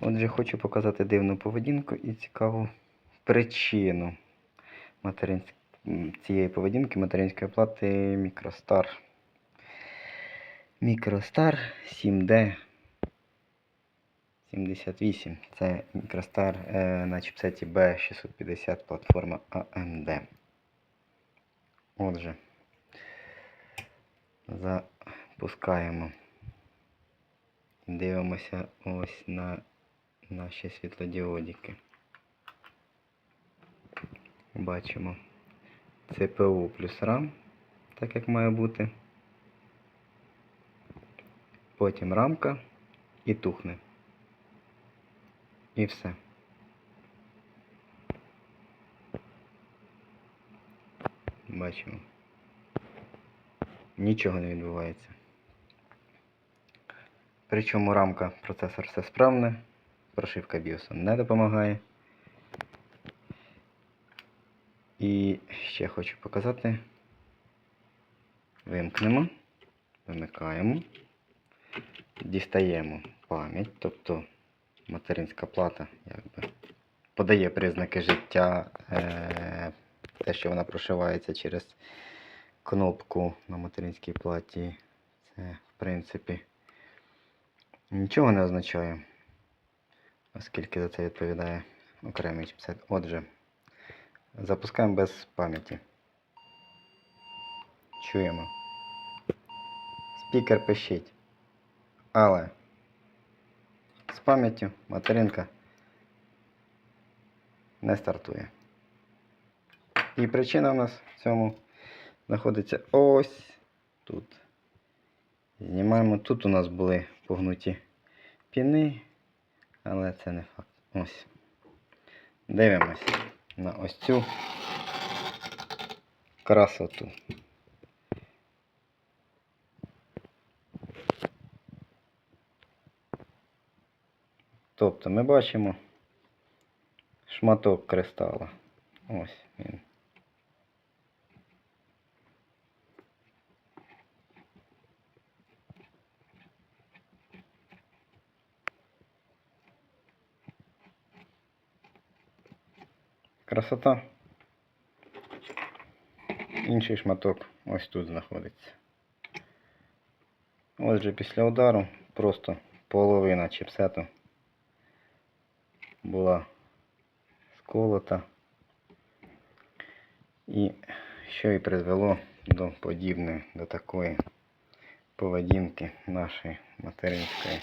Отже, хочу показати дивну поведінку і цікаву причину цієї поведінки материнської плати Мікростар. Мікростар 7D 78. Це Мікростар е, на чіпсеті B650 платформа AMD. Отже, запускаємо. Дивимося ось на наші світлодіодики. Бачимо CPU плюс RAM, так як має бути. Потім рамка і тухне. І все. Бачимо. Нічого не відбувається. Причому рамка процесор все справне, прошивка BIOS не допомагає. І ще хочу показати. Вимкнемо, вимикаємо, дістаємо пам'ять, тобто материнська плата якби подає признаки життя, е, те, що вона прошивається через кнопку на материнській платі. Це, в принципі, нічого не означає, оскільки за це відповідає окремий чіпсет. Отже, запускаємо без пам'яті. Чуємо. Спікер пишіть. Але з пам'яттю материнка не стартує. І причина у нас в цьому знаходиться ось тут. Знімаємо. Тут у нас були погнуті піни, але це не факт. Ось. Дивимося на ось цю красоту. Тобто ми бачимо шматок кристала. Ось він. Красота. Інший шматок ось тут знаходиться. Отже, після удару просто половина чіпсету була сколота. І що і призвело до подібної, до такої поведінки нашої материнської